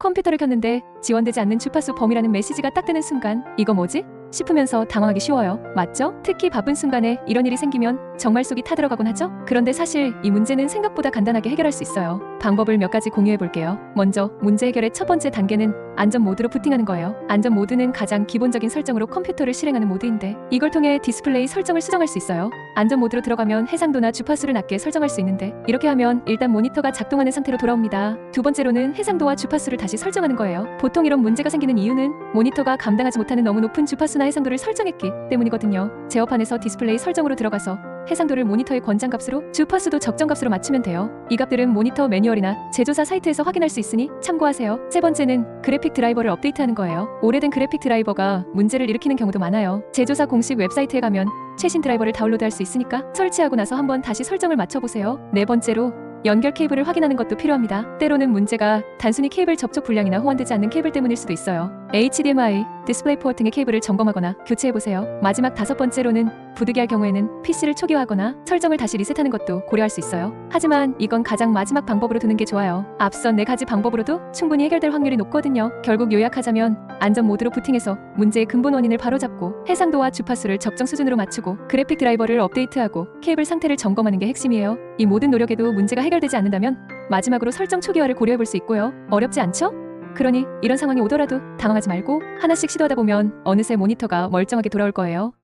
컴퓨터를 켰는데 지원되지 않는 주파수 범위라는 메시지가 딱 뜨는 순간 이거 뭐지? 싶으면서 당황하기 쉬워요. 맞죠? 특히 바쁜 순간에 이런 일이 생기면 정말 속이 타들어가곤 하죠? 그런데 사실 이 문제는 생각보다 간단하게 해결할 수 있어요. 방법을 몇 가지 공유해 볼게요. 먼저 문제 해결의 첫 번째 단계는 안전 모드로 부팅하는 거예요. 안전 모드는 가장 기본적인 설정으로 컴퓨터를 실행하는 모드인데 이걸 통해 디스플레이 설정을 수정할 수 있어요. 안전 모드로 들어가면 해상도나 주파수를 낮게 설정할 수 있는데 이렇게 하면 일단 모니터가 작동하는 상태로 돌아옵니다. 두 번째로는 해상도와 주파수를 다시 설정하는 거예요. 보통 이런 문제가 생기는 이유는 모니터가 감당하지 못하는 너무 높은 주파수나 해상도를 설정했기 때문이거든요. 제어판에서 디스플레이 설정으로 들어가서 해상도를 모니터의 권장값으로 주파수도 적정값으로 맞추면 돼요. 이 값들은 모니터 매뉴얼이나 제조사 사이트에서 확인할 수 있으니 참고하세요. 세 번째는 그래픽 드라이버를 업데이트하는 거예요. 오래된 그래픽 드라이버가 문제를 일으키는 경우도 많아요. 제조사 공식 웹사이트에 가면 최신 드라이버를 다운로드할 수 있으니까 설치하고 나서 한번 다시 설정을 맞춰보세요. 네 번째로 연결 케이블을 확인하는 것도 필요합니다. 때로는 문제가 단순히 케이블 접촉 불량이나 호환되지 않는 케이블 때문일 수도 있어요. HDMI, 디스플레이 포트 등의 케이블을 점검하거나 교체해보세요. 마지막 다섯 번째로는 부득이할 경우에는 PC를 초기화하거나 설정을 다시 리셋하는 것도 고려할 수 있어요. 하지만 이건 가장 마지막 방법으로 두는 게 좋아요. 앞선 네 가지 방법으로도 충분히 해결될 확률이 높거든요. 결국 요약하자면 안전 모드로 부팅해서 문제의 근본 원인을 바로잡고 해상도와 주파수를 적정 수준으로 맞추고 그래픽 드라이버를 업데이트하고 케이블 상태를 점검하는 게 핵심이에요. 이 모든 노력에도 문제가 해결되지 않는다면 마지막으로 설정 초기화를 고려해 볼 수 있고요. 어렵지 않죠? 그러니 이런 상황이 오더라도 당황하지 말고 하나씩 시도하다 보면 어느새 모니터가 멀쩡하게 돌아올 거예요.